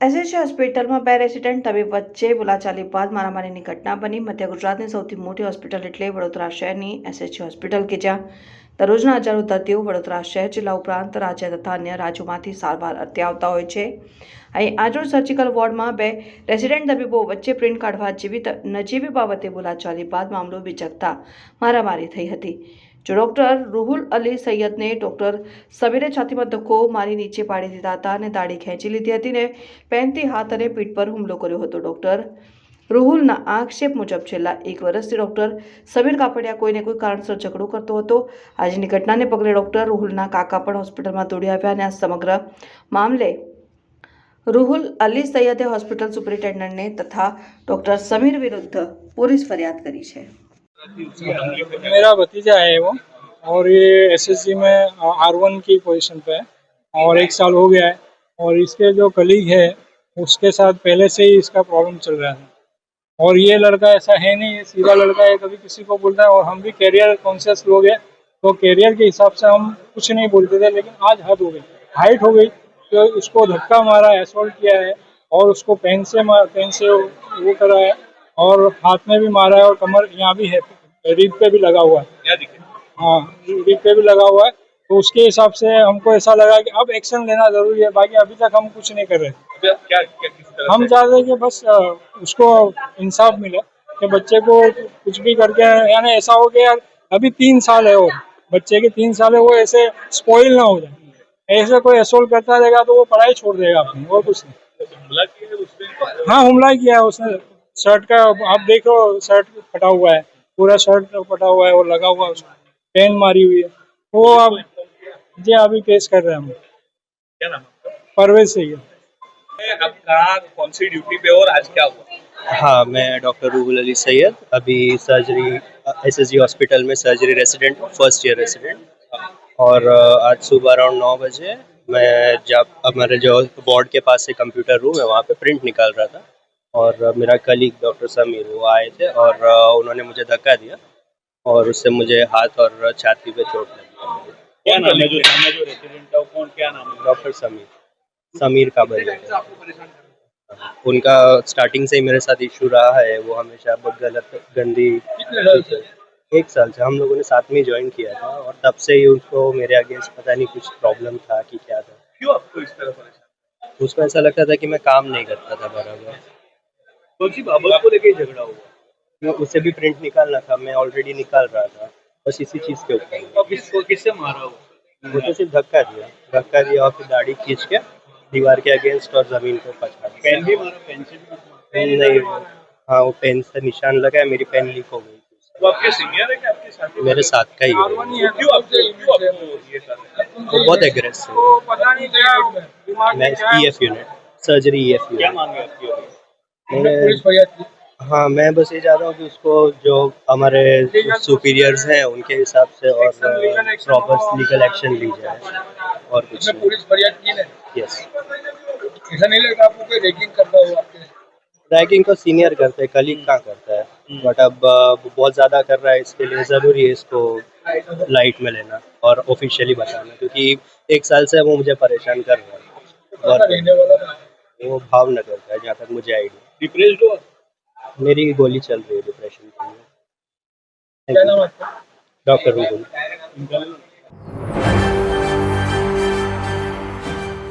SSG હોસ્પિટલમાં બે resident તબીબ વચ્ચે બોલાચાલી બાદ મારામારીની ઘટના બની. મધ્ય ગુજરાતની સૌથી મોટી હોસ્પિટલ એટલે વડોદરા શહેરની એસએસજી હોસ્પિટલ કે જ્યાં દરરોજના હજારો દર્દીઓ વડોદરા શહેર, જિલ્લા ઉપરાંત રાજ્ય તથા અન્ય રાજ્યોમાંથી સારવાર અર્થે આવતા હોય છે. અહીં આજરોજ સર્જિકલ વોર્ડમાં બે રેસિડેન્ટ તબીબો વચ્ચે પ્રિન્ટ કાઢવા જેવી નજીવી બાબતે બોલાચાલી બાદ મામલો વિચકતા મારામારી થઈ હતી. જો ડોક્ટર રૂહુલ અલી સૈયદને ડોક્ટર સમીરે છાતીમાં ધક્કો મારી નીચે પાડી દીધા હતા અને દાઢી ખેંચી લીધી હતી ને પેનથી હાથ અને પીઠ પર હુમલો કર્યો હતો, ડોક્ટર રૂહુલના આક્ષેપ મુજબ છેલ્લા એક વર્ષથી ડોક્ટર સમીર કાપડિયા કોઈને કોઈ કારણસર ઝઘડો કરતો હતો. આજની ઘટનાને પગલે ડોક્ટર રૂહુલના કાકા પણ હોસ્પિટલમાં દોડી આવ્યા અને આ સમગ્ર મામલે રૂહુલ અલી સૈયદે હોસ્પિટલ સુપરિન્ટેન્ડન્ટને તથા ડોક્ટર સમીર વિરુદ્ધ પોલીસ ફરિયાદ કરી છે. मेरा भतीजा है वो, और ये एसएससी में आर वन की पोजीशन पे है, और एक साल हो गया है, और इसके जो कलीग है, उसके साथ पहले से ही इसका प्रॉब्लम चल रहा था और ये लड़का ऐसा है नहीं, ये सीधा लड़का है, कभी किसी को बोलता है, और हम भी कैरियर कॉन्शियस लोग हैं तो कैरियर के हिसाब से हम कुछ नहीं बोलते थे, लेकिन आज हद हो गई। हाइट हो गई तो उसको धक्का मारा असॉल्ट किया है, और उसको पेन से पेन से वो करा है। और हाथ में भी मारा है और कमर यहाँ भी है रीढ़ पे भी लगा हुआ है। हाँ रीढ़ पे भी लगा हुआ है। तो उसके हिसाब से हमको ऐसा लगा कि अब एक्शन लेना ज़रूरी है बाकी अभी तक हम कुछ नहीं कर रहे। क्या क्या क्या- हम से? चाहते हैं कि बस उसको इंसाफ मिले कि बच्चे को कुछ भी करके यानी ऐसा हो कि यार अभी तीन साल है और बच्चे के तीन साल है वो ऐसे स्पॉइल ना हो जाए। ऐसे कोई असोल्ट करता रहेगा तो वो पढ़ाई छोड़ देगा अपनी और कुछ नहीं। हमला किया है उसने? हाँ हमला किया है उसने। शर्ट का आप देखो शर्ट फटा हुआ है पूरा शर्ट फटा हुआ है और लगा हुआ है उसमें पेन मारी हुई है। वो अब जी अभी पेश कर रहे हैं। हम क्या नाम परवेज से ही। है आप कहाँ कौन सी ड्यूटी पे और आज क्या हुआ? हाँ मैं डॉक्टर रूबुल अली सैयद अभी सर्जरी एसएसजी हॉस्पिटल में surgery resident first year resident और आज सुबह अराउंड नौ बजे मैं जब हमारे जो वार्ड के पास से कंप्यूटर रूम है वहाँ पे प्रिंट निकाल रहा था। और मेरा कलीग डॉक्टर समीर वो आए थे और उन्होंने मुझे धक्का दिया और उससे मुझे हाथ और छाती पे चोट लगी। क्या नाम है जो सामने जो रेसिडेंट है वो कौन क्या नाम है? डॉक्टर समीर। समीर रहा है? उनका स्टार्टिंग से ही मेरे साथ इशू रहा है वो हमेशा बहुत गलत गंदी एक साल से। हम लोगों ने साथ में ज्वाइन किया था और तब से ही उसको मेरे अगेंस्ट पता नहीं कुछ प्रॉब्लम था कि क्या था। क्यों आपको इस तरह परेशान? उसको ऐसा लगता था कि मैं काम नहीं करता था बराबर। कौन सी बाबत को लेके झगड़ा हुआ? मैं उसे भी प्रिंट निकालना था मैं ऑलरेडी निकाल रहा था बस इसी चीज़ के ऊपर। किसको किससे मारा हुआ? मुझे सिर्फ़ धक्का दिया धक्का दिया और फिर दाढ़ी खींच के दीवार के अगेंस्ट और ज़मीन को पछाड़ा पेन भी मारा पेन से भी मारा? नहीं हाँ वो पेन से निशान लगा है मेरी पेन लीक हो गई वो आपके सीनियर है कि आपके साथी? मेरे साथ का ही है। तो क्यों क्यों आपको ये वो बहुत एग्रेसिव पता नहीं क्या मैं E F unit surgery E F क्या मांगे आपकी अभी? पुलिस फरियाद की हाँ मैं बस ये चाहता हूँ कि उसको जो हमारे सुपीरियर्स हैं उनके हिसाब से और प्रॉपर लीगल एक्शन ली जाए। और कुछ पुलिस फरियाद की ना। यस ऐसा नहीं लगा आपको कोई रेगिंग करता हो आपके रैगिंग को सीनियर करते हैं कलीग कहाँ करता है? बट अब बहुत ज़्यादा कर रहा है इसके लिए ज़रूरी है इसको लाइट में लेना और ऑफिशियली बताना क्योंकि एक साल से वो मुझे परेशान कर रहा है। और वो भावनगर का है जहाँ तक मुझे आइडिया डिप्रेस्ड हो? मेरी गोली चल रही है डिप्रेशन के लिए। क्या नाम है डॉक्टर रूबुल